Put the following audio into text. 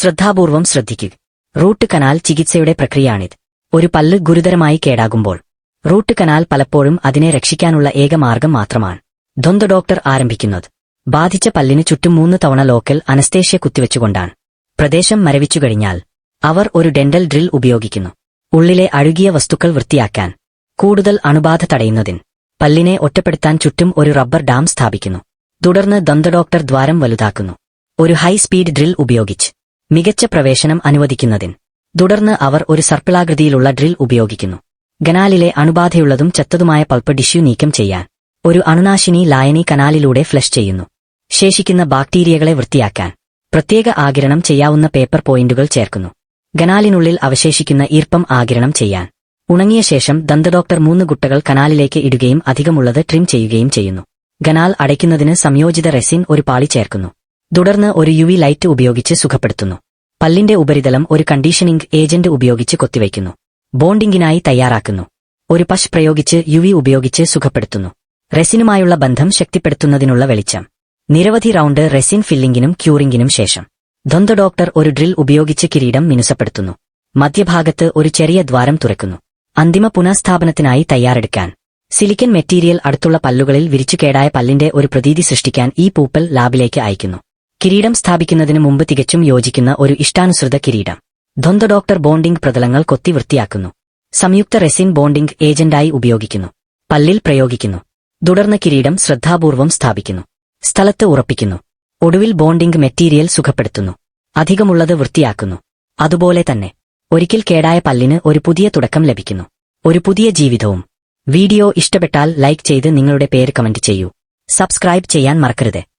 ശ്രദ്ധാപൂർവം ശ്രദ്ധിക്കുക root canal ചികിത്സയുടെ പ്രക്രിയയാണിത്. ഒരു പല്ല് ഗുരുതരമായി കേടാകുമ്പോൾ റൂട്ട് കനാൽ പലപ്പോഴും അതിനെ രക്ഷിക്കാനുള്ള ഏക മാർഗം മാത്രമാണ്. ദ്വന്ദ് ഡോക്ടർ ആരംഭിക്കുന്നത്. ബാധിച്ച പല്ലിന് ചുറ്റും മൂന്ന് തവണ ലോക്കൽ അനസ്തേഷ്യ കുത്തിവെച്ചുകൊണ്ടാണ്. പ്രദേശം മരവിച്ചു കഴിഞ്ഞാൽ അവർ ഒരു ഡെന്റൽ ഡ്രിൽ ഉപയോഗിക്കുന്നു. ഉള്ളിലെ അഴുകിയ വസ്തുക്കൾ വൃത്തിയാക്കാൻ കൂടുതൽ അണുബാധ തടയുന്നതിന് പല്ലിനെ ഒറ്റപ്പെടുത്താൻ ചുറ്റും ഒരു റബ്ബർ ഡാം സ്ഥാപിക്കുന്നു. തുടർന്ന് ദന്ത ഡോക്ടർ ദ്വാരം വലുതാക്കുന്നു. ഒരു ഹൈ സ്പീഡ് ഡ്രിൽ ഉപയോഗിച്ച്. മികച്ച പ്രവേശനം അനുവദിക്കുന്നതിന് തുടർന്ന് അവർ ഒരു സർപ്പിളാകൃതിയിലുള്ള ഡ്രിൽ ഉപയോഗിക്കുന്നു. ഗനാലിലെ അണുബാധയുള്ളതും ചത്തതുമായ പൾപ്പ് ഡിഷ്യൂ നീക്കം ചെയ്യാൻ. ഒരു അണുനാശിനി ലായനി കനാലിലൂടെ ഫ്ലഷ് ചെയ്യുന്നു. ശേഷിക്കുന്ന ബാക്ടീരിയകളെ വൃത്തിയാക്കാൻ. പ്രത്യേക ആകിരണം ചെയ്യാവുന്ന പേപ്പർ പോയിന്റുകൾ ചേർക്കുന്നു. ഗനാലിനുള്ളിൽ അവശേഷിക്കുന്ന ഈർപ്പം ആകിരണം ചെയ്യാൻ. ഉണങ്ങിയ ശേഷം ദന്തഡോക്ടർ മൂന്ന് ഗുട്ടകൾ കനാലിലേക്ക് ഇടുകയും അധികമുള്ളത് ട്രിം ചെയ്യുകയും ചെയ്യുന്നു. ഗനാൽ അടയ്ക്കുന്നതിന് സംയോജിത റെസിൻ ഒരു പാളി ചേർക്കുന്നു. തുടർന്ന് ഒരു യുവി ലൈറ്റ് ഉപയോഗിച്ച് സുഖപ്പെടുത്തുന്നു. പല്ലിന്റെ ഉപരിതലം ഒരു കണ്ടീഷനിംഗ് ഏജന്റ് ഉപയോഗിച്ച് കൊത്തിവയ്ക്കുന്നു. ബോണ്ടിംഗിനായി തയ്യാറാക്കുന്നു. ഒരു പശ് പ്രയോഗിച്ച് യുവി ഉപയോഗിച്ച് സുഖപ്പെടുത്തുന്നു. റെസിനുമായുള്ള ബന്ധം ശക്തിപ്പെടുത്തുന്നതിനുള്ള വെളിച്ചം. നിരവധി റൗണ്ട് റെസിൻ ഫില്ലിംഗിനും ക്യൂറിംഗിനും ശേഷം. ദ്വന്ദ് ഡോക്ടർ ഒരു ഡ്രിൽ ഉപയോഗിച്ച് കിരീടം മിനുസപ്പെടുത്തുന്നു. മധ്യഭാഗത്ത് ഒരു ചെറിയ ദ്വാരം തുറക്കുന്നു. അന്തിമ പുനഃസ്ഥാപനത്തിനായി തയ്യാറെടുക്കാൻ. സിലിക്കൻ മെറ്റീരിയൽ അടുത്തുള്ള പല്ലുകളിൽ വിരിച്ചുകേടായ പല്ലിന്റെ ഒരു പ്രതീതി സൃഷ്ടിക്കാൻ ഈ പൂപ്പൽ ലാബിലേക്ക് അയക്കുന്നു കിരീടം സ്ഥാപിക്കുന്നതിന് മുമ്പ് തികച്ചും യോജിക്കുന്ന ഒരു ഇഷ്ടാനുസൃത കിരീടം. ദ്വന്ദ് ഡോക്ടർ ബോണ്ടിംഗ് പ്രതലങ്ങൾ കൊത്തി വൃത്തിയാക്കുന്നു. സംയുക്ത റെസിൻ ബോണ്ടിംഗ് ഏജന്റായി ഉപയോഗിക്കുന്നു. പല്ലിൽ പ്രയോഗിക്കുന്നു. തുടർന്ന് കിരീടം ശ്രദ്ധാപൂർവം സ്ഥാപിക്കുന്നു. സ്ഥലത്ത് ഉറപ്പിക്കുന്നു. ഒടുവിൽ ബോണ്ടിംഗ് മെറ്റീരിയൽ സുഖപ്പെടുത്തുന്നു. അധികമുള്ളത് വൃത്തിയാക്കുന്നു. അതുപോലെ തന്നെ ഒരിക്കൽ കേടായ പല്ലിന് ഒരു പുതിയ തുടക്കം ലഭിക്കുന്നു. ഒരു പുതിയ ജീവിതവും. വീഡിയോ ഇഷ്ടപ്പെട്ടാൽ ലൈക്ക് ചെയ്ത് നിങ്ങളുടെ പേര് കമന്റ് ചെയ്യൂ. സബ്സ്ക്രൈബ് ചെയ്യാൻ മറക്കരുത്.